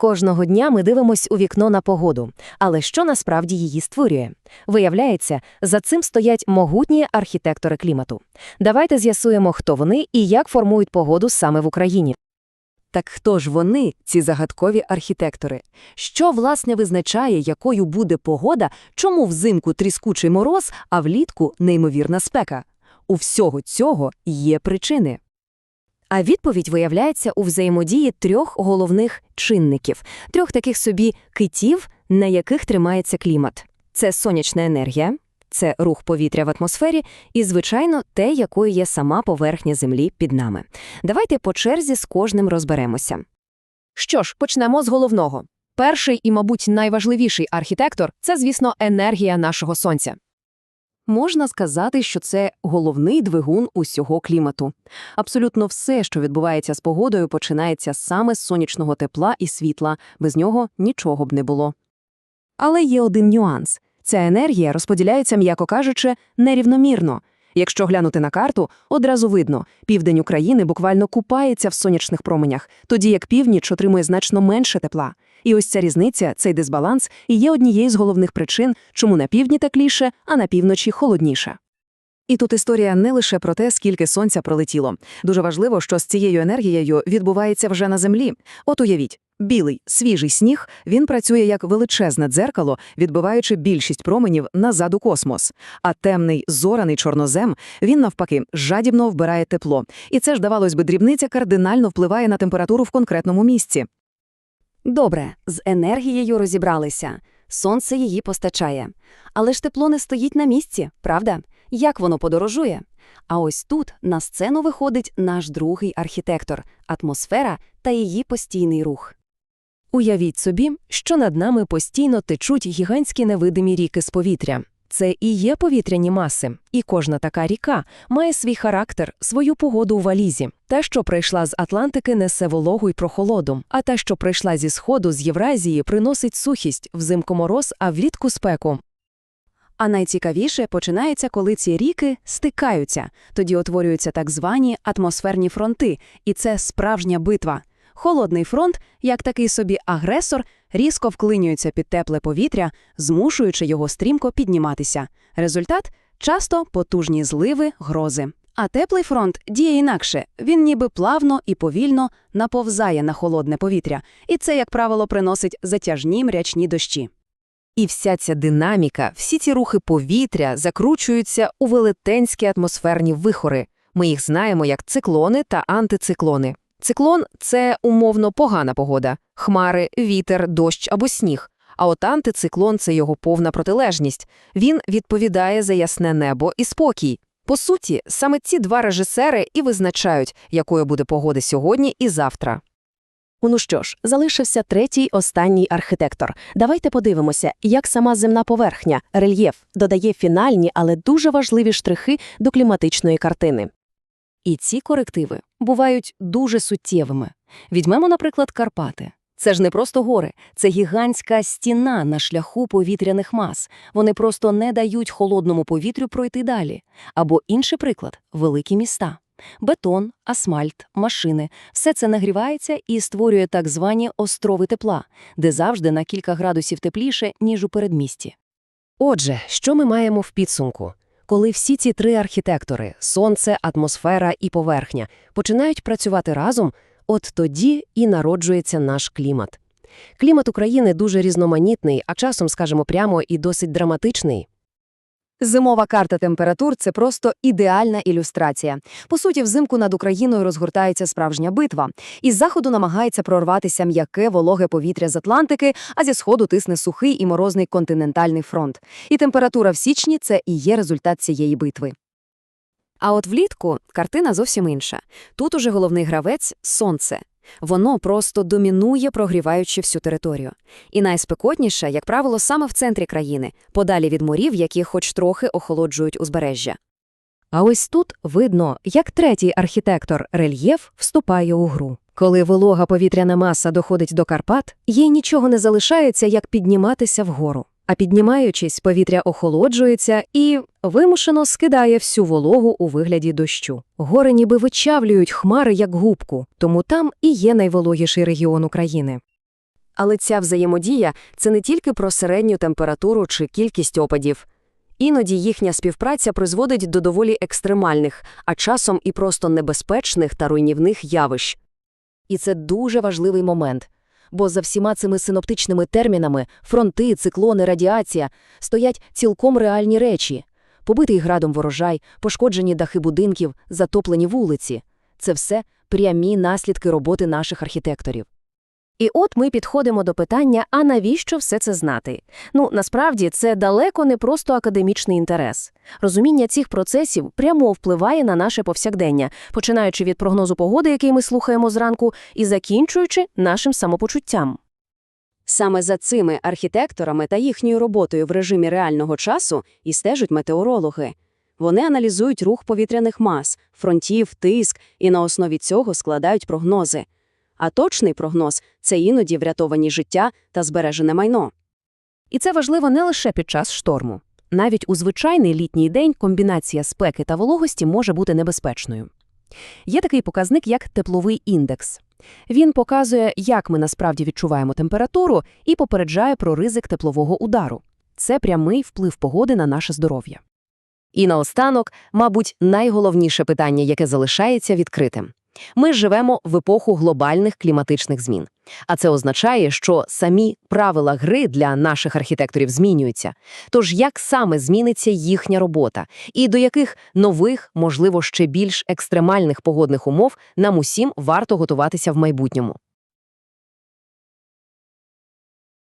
Кожного дня ми дивимось у вікно на погоду, але що насправді її створює? Виявляється, за цим стоять могутні архітектори клімату. Давайте з'ясуємо, хто вони і як формують погоду саме в Україні. Так хто ж вони, ці загадкові архітектори? Що, власне, визначає, якою буде погода, чому взимку тріскучий мороз, а влітку неймовірна спека? У всього цього є причини. А відповідь виявляється у взаємодії трьох головних чинників, трьох таких собі китів, на яких тримається клімат. Це сонячна енергія, це рух повітря в атмосфері і, звичайно, те, якою є сама поверхня Землі під нами. Давайте по черзі з кожним розберемося. Що ж, почнемо з головного. Перший і, мабуть, найважливіший архітектор – це, звісно, енергія нашого сонця. Можна сказати, що це головний двигун усього клімату. Абсолютно все, що відбувається з погодою, починається саме з сонячного тепла і світла, без нього нічого б не було. Але є один нюанс. Ця енергія розподіляється, м'яко кажучи, нерівномірно. Якщо глянути на карту, одразу видно, південь України буквально купається в сонячних променях, тоді як північ отримує значно менше тепла. І ось ця різниця, цей дисбаланс, і є однією з головних причин, чому на півдні тепліше, а на півночі холодніше. І тут історія не лише про те, скільки сонця пролетіло. Дуже важливо, що з цією енергією відбувається вже на землі. От уявіть, білий, свіжий сніг, він працює як величезне дзеркало, відбиваючи більшість променів назад у космос. А темний, зораний чорнозем, він навпаки жадібно вбирає тепло. І це ж, здавалось би, дрібниця кардинально впливає на температуру в конкретному місці. Добре, з енергією розібралися. Сонце її постачає. Але ж тепло не стоїть на місці, правда? Як воно подорожує? А ось тут на сцену виходить наш другий архітектор – атмосфера та її постійний рух. Уявіть собі, що над нами постійно течуть гігантські невидимі ріки з повітря. Це і є повітряні маси, і кожна така ріка має свій характер, свою погоду у валізі. Та, що прийшла з Атлантики, несе вологу й прохолоду, а та, що прийшла зі сходу, з Євразії, приносить сухість, взимку мороз, а влітку спеку. А найцікавіше починається, коли ці ріки стикаються. Тоді утворюються так звані атмосферні фронти, і це справжня битва. Холодний фронт, як такий собі агресор, різко вклинюється під тепле повітря, змушуючи його стрімко підніматися. Результат часто потужні зливи, грози. А теплий фронт діє інакше. Він ніби плавно і повільно наповзає на холодне повітря, і це, як правило, приносить затяжні мрячні дощі. І вся ця динаміка, всі ці рухи повітря закручуються у велетенські атмосферні вихори. Ми їх знаємо як циклони та антициклони. Циклон це умовно погана погода хмари, вітер, дощ або сніг. А от антициклон це його повна протилежність. Він відповідає за ясне небо і спокій. По суті, саме ці два режисери і визначають, якою буде погода сьогодні і завтра. Ну що ж, залишився третій останній архітектор. Давайте подивимося, як сама земна поверхня, рельєф, додає фінальні, але дуже важливі штрихи до кліматичної картини. І ці корективи бувають дуже суттєвими. Візьмемо, наприклад, Карпати. Це ж не просто гори, це гігантська стіна на шляху повітряних мас. Вони просто не дають холодному повітрю пройти далі. Або інший приклад великі міста. Бетон, асфальт, машини все це нагрівається і створює так звані острови тепла, де завжди на кілька градусів тепліше, ніж у передмісті. Отже, що ми маємо в підсумку? Коли всі ці три архітектори сонце, атмосфера і поверхня починають працювати разом, от тоді і народжується наш клімат. Клімат України дуже різноманітний, а часом, скажемо прямо, і досить драматичний. Зимова карта температур це просто ідеальна ілюстрація. По суті, взимку над Україною розгортається справжня битва. Із заходу намагається прорватися м'яке вологе повітря з Атлантики, а зі сходу тисне сухий і морозний континентальний фронт. І температура в січні це і є результат цієї битви. А от влітку картина зовсім інша. Тут уже головний гравець сонце. Воно просто домінує, прогріваючи всю територію. І найспекотніше, як правило, саме в центрі країни, подалі від морів, які хоч трохи охолоджують узбережжя. А ось тут видно, як третій архітектор рельєф вступає у гру. Коли волога повітряна маса доходить до Карпат, їй нічого не залишається, як підніматися вгору. А піднімаючись, повітря охолоджується і вимушено скидає всю вологу у вигляді дощу. Гори ніби вичавлюють хмари як губку, тому там і є найвологіший регіон України. Але ця взаємодія – це не тільки про середню температуру чи кількість опадів. Іноді їхня співпраця призводить до доволі екстремальних, а часом і просто небезпечних та руйнівних явищ. І це дуже важливий момент. Бо за всіма цими синоптичними термінами – фронти, циклони, радіація – стоять цілком реальні речі. Побитий градом ворожай, пошкоджені дахи будинків, затоплені вулиці – це все прямі наслідки роботи наших архітекторів. І от ми підходимо до питання, а навіщо все це знати? Ну, насправді, це далеко не просто академічний інтерес. Розуміння цих процесів прямо впливає на наше повсякдення, починаючи від прогнозу погоди, який ми слухаємо зранку, і закінчуючи нашим самопочуттям. Саме за цими архітекторами та їхньою роботою в режимі реального часу і стежать метеорологи. Вони аналізують рух повітряних мас, фронтів, тиск і на основі цього складають прогнози. А точний прогноз – це іноді врятовані життя та збережене майно. І це важливо не лише під час шторму. Навіть у звичайний літній день комбінація спеки та вологості може бути небезпечною. Є такий показник, як тепловий індекс. Він показує, як ми насправді відчуваємо температуру і попереджає про ризик теплового удару. Це прямий вплив погоди на наше здоров'я. І наостанок, мабуть, найголовніше питання, яке залишається відкритим. Ми живемо в епоху глобальних кліматичних змін. А це означає, що самі правила гри для наших архітекторів змінюються. Тож як саме зміниться їхня робота? І до яких нових, можливо, ще більш екстремальних погодних умов нам усім варто готуватися в майбутньому?